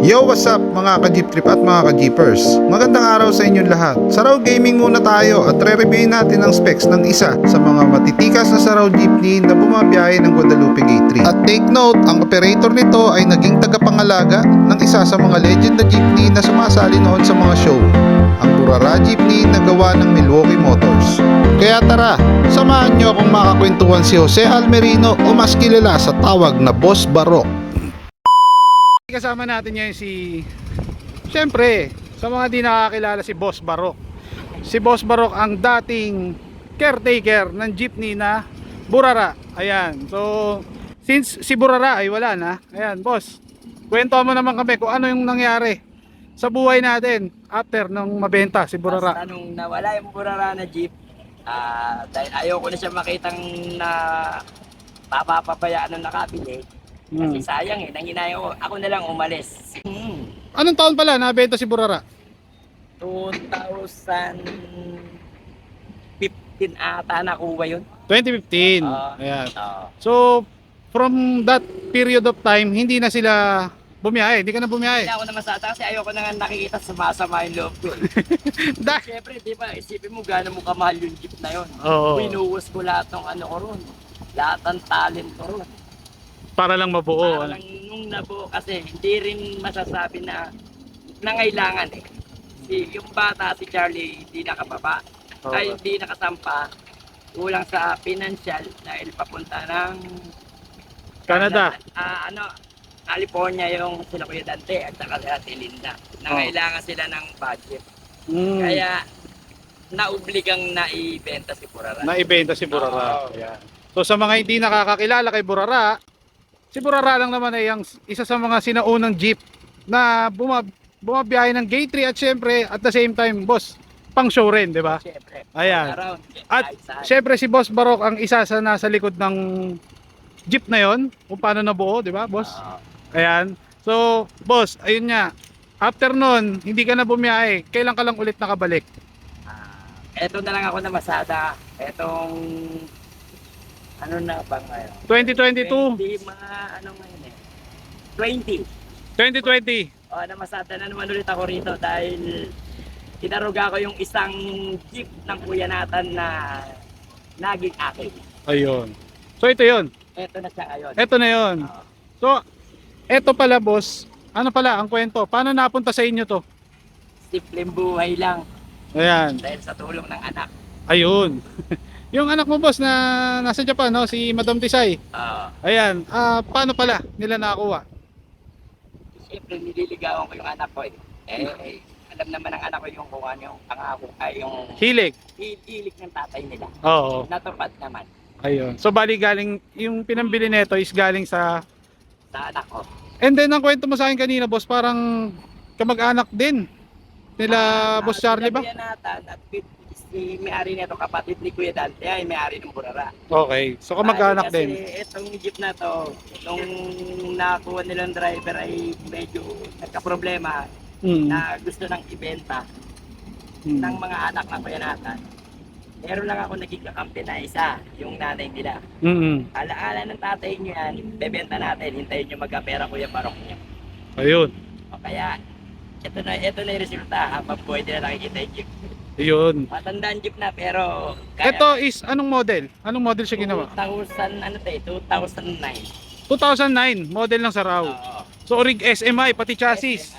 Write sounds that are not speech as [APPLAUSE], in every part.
Yo, what's up mga ka-jeep trip at mga ka-jeepers? Magandang araw sa inyong lahat. Sa Raw Gaming muna tayo at re-review natin ang specs ng isa sa mga matitikas na sa Raw jeepney na bumabiyahe ng Guadalupe Gate 3. At take note, ang operator nito ay naging tagapangalaga ng isa sa mga legend na jeepney na sumasali noon sa mga show. Ang Burara Jeepney na gawa ng Milwaukee Motors. Kaya tara, samahan nyo akong makakwentuhan si Jose Almerino o mas kilala sa tawag na Boss Barok. Kasama natin ngayon si Siyempre, sa mga di nakakilala si Boss Barok. Si Boss Barok ang dating caretaker ng jeepney na Burara. Ayan. So, since si Burara ay wala na, ayan, boss. Kwento mo naman kami kung ano yung nangyari sa buhay natin after nung mabenta si Burara. Basta nung nawala yung Burara na jeep, ah dahil ayaw ko na siya makitang na papapabayaan ng nakabili. Hmm. Kasi sayang eh, nanginaya ko, ako na lang umalis. Hmm. Anong taon pala nabenta si Burara? 2015 ata nakuha yun. 2015. Ah. Ayan. So, from that period of time, hindi na sila bumiyahe. Hindi ka na bumiyahe. Hindi ako na masata kasi ayaw ko na nga nakikita sumasama yung loob ko. [LAUGHS] Dahil, Siyempre, di ba, isipin mo gano'n mo kamahal yung jeep na yun. Oo. Binuhos ko lahat ng ano ko ron. Lahat ng talent ko ron. Para lang mabuo. Parang nung nabuo kasi hindi rin masasabi na nangailangan eh. Si, yung bata si Charlie hindi nakababa. Oo. Ay hindi nakasampa. Kulang sa financial dahil papunta ng Canada. Ah, ano, California yung sila Kuya Dante at saka sila si Linda. Nangailangan sila ng budget. Mm, Kaya naubligang naibenta si Purara. naibenta si Burara. Oo. Ayan. So sa mga hindi nakakakilala kay Burara, si Burara lang naman ay ang isa sa mga sinaunang jeep na buma, bumabiyahe ng gate 3 at syempre at the same time, boss, pang show rin, di ba? Ayan. At. Syempre si Boss Barok ang isa sa nasa likod ng jeep na yon kung paano nabuo, di ba, boss? Oo. Ayan. So, boss, ayun nga. After nun, hindi ka na bumiyahe. Kailan ka lang ulit nakabalik? Ah, eto na lang ako na masada. Etong ano na ba ngayon? 2022, 20 mga ano ngayon eh. 20. 2020. O namasada na naman ulit ako rito dahil tinaruga ko yung isang jeep ng kuya natin na naging akin. Ayun. So ito 'yon. Eto na siya ngayon. Ito na 'yon. Oo. So ito pala boss, ano pala ang kwento? Paano napunta sa inyo 'to? Simpleng buhay lang Ayan. dahil sa tulong ng anak. Ayun. [LAUGHS] yung anak mo boss na nasa Japan, no, si Madam Tisay. Oo. Ayan. Ah, paano pala nila nakuha? Siyempre nililigawan ko yung anak ko eh. Eh, eh, alam naman ng anak ko yung kung ano yung pangako ay yung Hilig. hilig ng tatay nila. Oo. Natupad naman Ayun. So bali galing yung pinambili nito is galing sa sa anak ko. And then ang kwento mo sa akin kanina boss, parang kamag-anak din nila Ah, Boss Charlie ba? sinabihan natin at si may-ari nito kapatid ni Kuya Dante ay may-ari ng Burara. Okay. So kamag-anak Kasi din. itong jeep na to, nung nakuha nilang driver ay medyo nagka-problema Mm. na gusto nang ibenta Mm. ng mga anak na kuya natin. Meron lang ako naging kakampi na isa, yung nanay nila. Mm. Alaala ng tatay niyo yan, bebenta natin, hintayin niyo magkapera kuya barok niyo. Ayun. O kaya, ito na, ito na yung resulta, habang buhay na nakikita yung Ayun. Matandaan jeep na, pero kaya, Ito is anong model? Anong model siya ginawa? 2000, ano eh, 2009. 2009, model ng Saraw. Oo. So orig SMI pati chassis.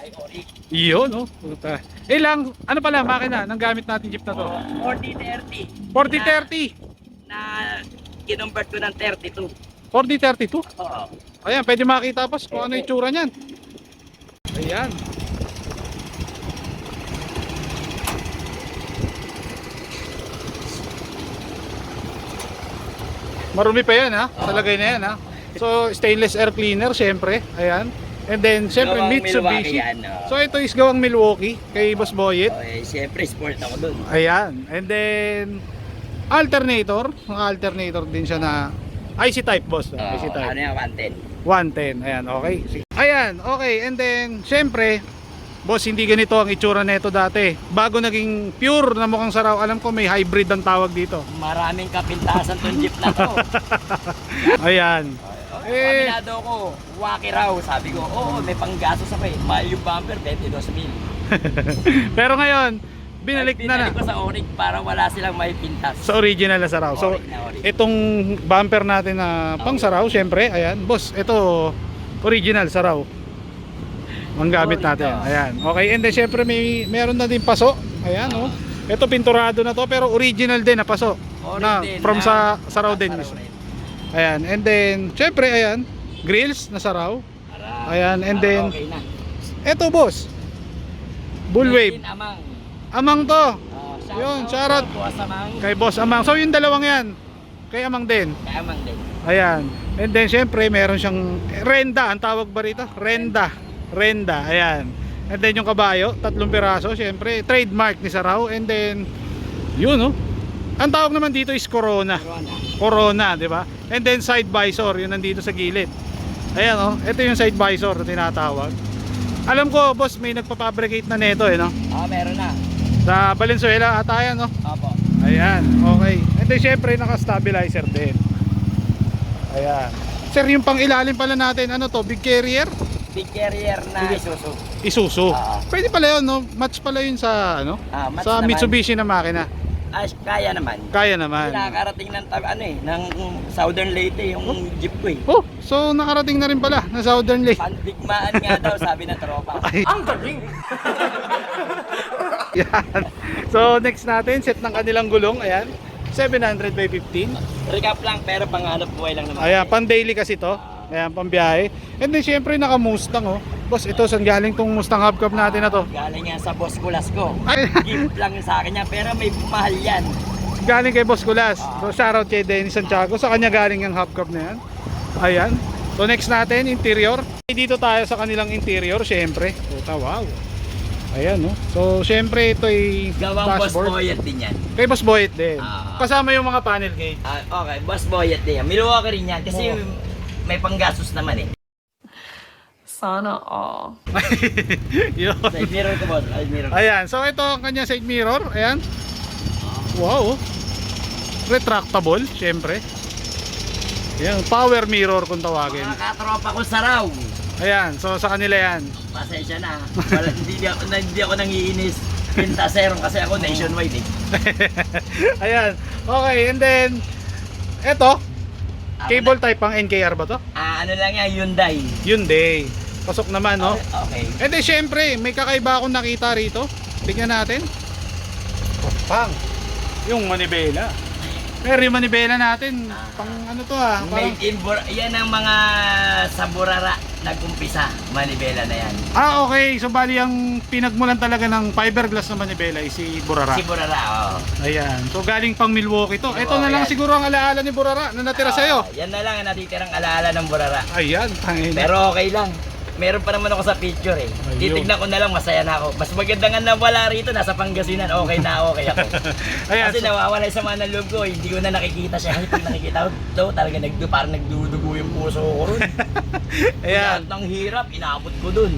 Iyon, oh. Puta. Ilang ano pala makina nang gamit natin jeep na to? 4030 4030. na kinonvert ko ng 32. 4032. Oo. Ayan, pwede makita boss kung ano yung itsura niyan. Ayan. Marumi pa yan ha, sa lagay na yan ha. So stainless air cleaner syempre, ayan. And then syempre Gawang Mitsubishi. Yan, oo. So ito is gawang Milwaukee kay Boss Boyet. Okay, siyempre sport ako dun. Ayan. And then alternator, mga alternator din siya na IC type boss, Oo, IC type. ano yan, 110. 110. Ayan, okay. Ayan, okay. And then, syempre, boss, hindi ganito ang itsura nito dati. Bago naging pure na mukhang saraw, alam ko may hybrid ang tawag dito. Maraming kapintasan tong jeep na to. [LAUGHS] Ayan. Eh, Aminado ko, waki raw. Sabi ko, oo, may panggastos ako eh. Mahal yung bumper, 22 mil. [LAUGHS] pero ngayon, binalik na na. Binalik ko sa Onyx para wala silang may pintas. Sa original na saraw. So, na itong bumper natin na pang saraw, syempre, ayan. Boss, ito original saraw. Ang gamit natin. Ayan. Okay, and then syempre may meron na din paso. Ayan, oh. Ito pinturado na to pero original din na paso. Na from na- sa saraw din mismo. Ayan, and then syempre ayan, grills na saraw. Ayan, and then-. Ito, boss. Bullwave. Yun, Amang. Amang to. Oh, Yun, Amang. Kay Boss Amang. So yung dalawang yan. Kay Amang din. Kay Amang din. Ayan. And then syempre meron siyang renda, ang tawag ba rito? Renda. Renda. Ayan. And then yung kabayo, tatlong piraso, syempre trademark ni Saraw. And then yun oh. Ang tawag naman dito is Corona. Corona. Corona, di ba? And then side visor, yun nandito sa gilid. Ayan oh, ito yung side visor na tinatawag. Alam ko, boss, may nagpapabricate na neto eh, no? Ah, meron na. Sa Valenzuela ata yan, no? Opo. Ayan, okay. And then syempre naka-stabilizer din. Ayan. Sir, yung pang ilalim pala natin, ano to? Big carrier? Big carrier na Isuzu. Isuzu. Oo. Pwede pala yun, no? Match pala yun sa, ano? Ah, match sa naman. Mitsubishi na makina. Ah, kaya naman. Kaya naman. Nakakarating ng tab- ano eh, ng Southern Leyte yung jeep ko eh. Oh, so nakarating na rin pala na Southern Lake. Pandigmaan nga daw sabi ng tropa. [LAUGHS] Ay. Ang galing! [LAUGHS] Yan. So next natin, set ng kanilang gulong. Ayan. 700 by 15. Recap lang pero pang hanap buhay lang naman. Ayan, pang daily kasi to. Ayan, pang biyahe. And then syempre naka Mustang oh. Boss, ito saan galing tong Mustang hubcap natin na to? Galing yan sa boss kulas ko. Ay, [LAUGHS] Gift lang sa akin yan pero may mahal yan. galing kay Boss Kulas. So shoutout kay Dennis Santiago. Sa kanya galing yung hubcap na yan. Ayan. So next natin, interior. Dito tayo sa kanilang interior, syempre. Puta, wow. Ayan, no? So, syempre, ito ay Gawang boss dashboard. boyet din yan. Kay Boss Boyet din. Ah. Kasama yung mga panel gauge. Ah, okay, boss boyet din yan. Milwaukee rin yan kasi Oo. May panggastos naman eh. Sana all. [LAUGHS] Yun. Side mirror ko boss, side mirror. Ayan, so ito ang kanya side mirror. Ayan. Wow. Retractable, syempre. Ayan, power mirror kung tawagin. Mga katropa ko sa raw. Ayan, so sa kanila yan. Pasensya na. Wala, [LAUGHS] hindi, ako, na- hindi ako nangiinis. Pintasero kasi ako nationwide eh. [LAUGHS] Ayan. Okay, and then eto, cable type pang NKR ba to? Ah, ano lang yan, Hyundai. Hyundai. Pasok naman, no? Okay. And then syempre, may kakaiba akong nakita rito. Tingnan natin. Pang. Yung manibela. Pero yung manibela natin, pang ano to ah, parang, Made in Bur- yan ang mga sa Burara nag-umpisa, manibela na yan. ah okay, so bali ang pinagmulan talaga ng fiberglass na manibela ay si Burara. Si Burara, oh. Ayan, so galing pang Milwaukee to. Ito na lang yan. siguro ang alaala ni Burara na natira Ah, sa'yo. Yan na lang ang natitirang alaala ng Burara. Ayan, tangina. Pero okay lang. Meron pa naman ako sa picture eh. Ayun. Titignan ko na lang, masaya na ako. Mas maganda nga na wala rito, nasa Pangasinan, okay na okay ako. [LAUGHS] Ayan, Kasi so- nawawala yung sama ng loob ko, hindi ko na nakikita siya. Kasi pag nakikita ko, daw talaga nagdu, parang nagdudugo yung puso ko ron. [LAUGHS] Ayan. Lahat ng hirap, inabot ko dun.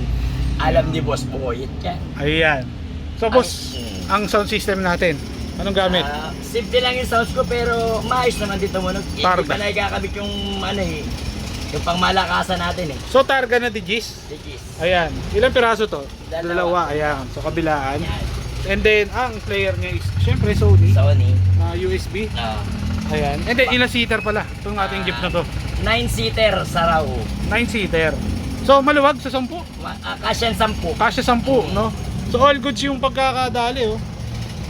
Alam ni Boss Boyet yan. Ayan. So boss, Ay, mm. ang sound system natin, anong gamit? Ah, simple lang yung sounds ko pero maayos naman dito mo. Hindi Targa. pa nagkakabit yung ano eh, yung pangmalakasan natin eh. So targa na digis. Digis. Ayan. Ilang piraso to? Dalawa. Ayan. So kabilaan. Yan. And then, ang player niya is, syempre, Sony. Sony. na USB. Ah, Ayan. And then, ilang seater pala itong ating jeep na to? 9-seater sa raw. 9 seater. So, maluwag sa 10. Ma- ah, Kasyan 10. Kasya 10, no? So, all goods yung pagkakadali, oh.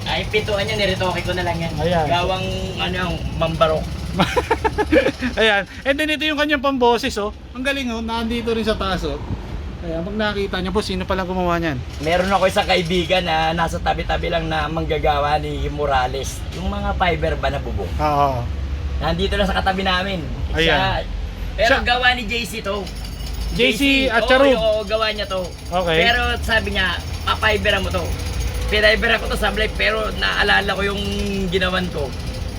Ay, pituan niya, niretoke ko na lang yan. Ayan. Gawang, ano yung, mambarok. [LAUGHS] Ayan. And then, ito yung kanyang pamboses, oh. Ang galing, oh. Nandito rin sa taas, oh. Ayan, pag nakita niyo po, sino palang gumawa niyan? Meron ako isang kaibigan na nasa tabi-tabi lang na manggagawa ni Morales. Yung mga fiber ba na bubong. Oo. Nandito lang sa katabi namin. Ayan. pero Siya- gawa ni JC to. JC at oo, Charub. Oo, gawa niya to. Okay. Pero sabi niya, papiberan mo to. Pinaiberan ko to sablay pero naalala ko yung ginawan ko.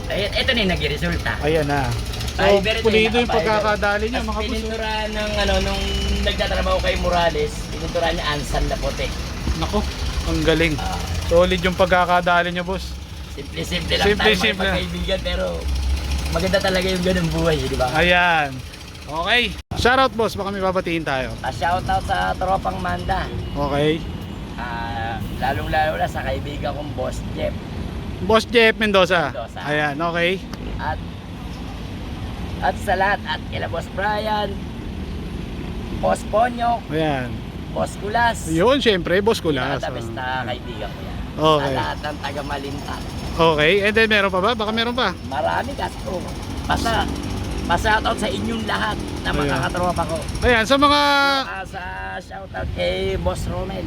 Ay, ito na yung nag-resulta. Ayan na. So, ito pulido yung pagkakadali niya, Tapos mga boss. oh. pininturahan ng ano, nung nagtatrabaho kay Morales, pininturahan niya ansan na puti. Nako, ang galing. Ah, Solid yung pagkakadali niya, boss. Simple-simple lang Simple, tayo simple. mga kaibigan pero maganda talaga yung ganung buhay, di ba? Ayan. Okay. Shoutout boss, baka may babatiin tayo. Pa shoutout sa tropang Manda. Okay. Ah, lalong-lalo na sa kaibigan kong Boss Jeff. Boss Jeff Mendoza. Mendoza. Ayan, okay. At at sa lahat at kila Boss Brian, Boss Ponyo, Ayan. Boss Kulas. Yun, syempre, boss ko lang. At best na kaibigan ko yan. Okay. Sa lahat ng taga Malinta. Okay, and then meron pa ba? Baka meron pa. Marami kasto. Basta, pa-shoutout sa inyong lahat na Ayan. katropa ko. Ayan, sa mga Ah, sa shoutout kay Boss Romel.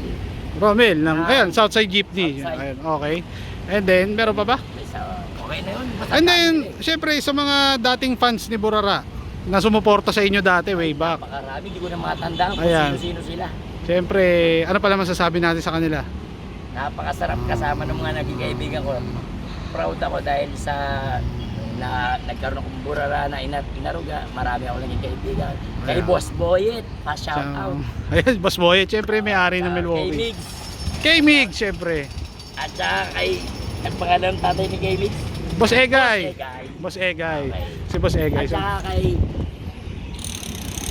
Romel ng Ah. ayan, Southside Jeepney. Southside. Ayan, okay. And then meron pa ba? Okay na yun. Basta And then syempre sa mga dating fans ni Burara na sumuporta sa inyo dati way back. Napakarami, hindi ko na matandaan kung Ayan. sino-sino sila. Syempre, ano pala masasabi natin sa kanila? Napakasarap kasama ng mga naging kaibigan ko. Proud ako dahil sa na nagkaroon akong burara na ina, inaruga. Marami ako naging kaibigan. Kay Ayan. Boss Boyet, pa-shout Sa- out. [LAUGHS] Ayan, Boss Boy, syempre may-ari ng Kay Milwaukee. Migs. Kay Mig, syempre. At saka kay, ang pangalan ng tatay ni kay. Boss Egay. Boss Egay. Okay. Si Boss Egay. At saka kay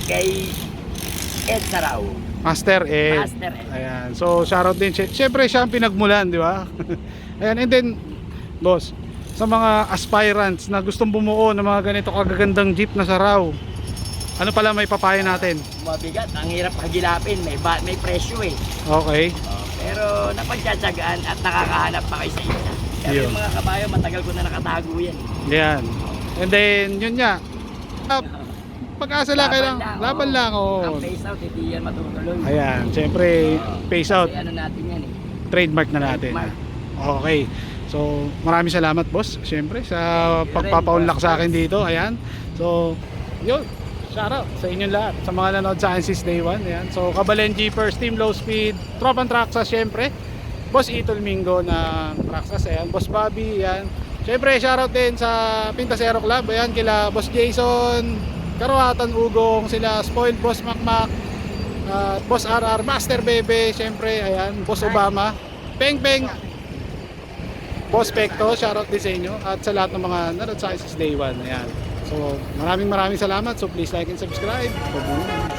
kay Ed Sarao. Master Ed. Master Ed. Ayan. So, shoutout din. Siyempre, siya ang pinagmulan, di ba? [LAUGHS] Ayan. And then, boss, sa mga aspirants na gustong bumuo ng mga ganito kagagandang jeep na saraw, ano pala may papayo natin? Mabigat, ang hirap hagilapin, may ba, may presyo eh. Okay. Oh, pero napagtsatsagaan at nakakahanap pa kayo sa isa. Pero Yun. yung mga kabayo, matagal ko na nakatago yan. Yan. And then, yun nga. Ah, Pag-asa lang kayo lang. Laban lang, oo. Ang face out, hindi yan matutuloy. Ayan. Siyempre, face out. Kasi ano natin yan eh. Trademark na natin. Trademark. Okay. So, maraming salamat boss, syempre sa pagpapaunlak sa akin dito. Ayan. So, yun. Shout out sa inyong lahat. Sa mga nanood sa Ansys Day 1. Ayan. So, Kabalen Jeepers, Team Low Speed, Tropan Traxas, syempre. Boss Itol Mingo na Traxas. Ayan. Boss Bobby. Ayan. Syempre, shout out din sa Pintasero Club. Ayan. Kila Boss Jason, Karuatan Ugong, sila Spoiled Boss Macmac, at Boss RR, Master Bebe, syempre. Ayan. Boss Obama. Peng Peng, Boss Pecto, shoutout din sa inyo at sa lahat ng mga nanood sa Day 1. Ayan. So, maraming maraming salamat. So, please like and subscribe. Babuhay.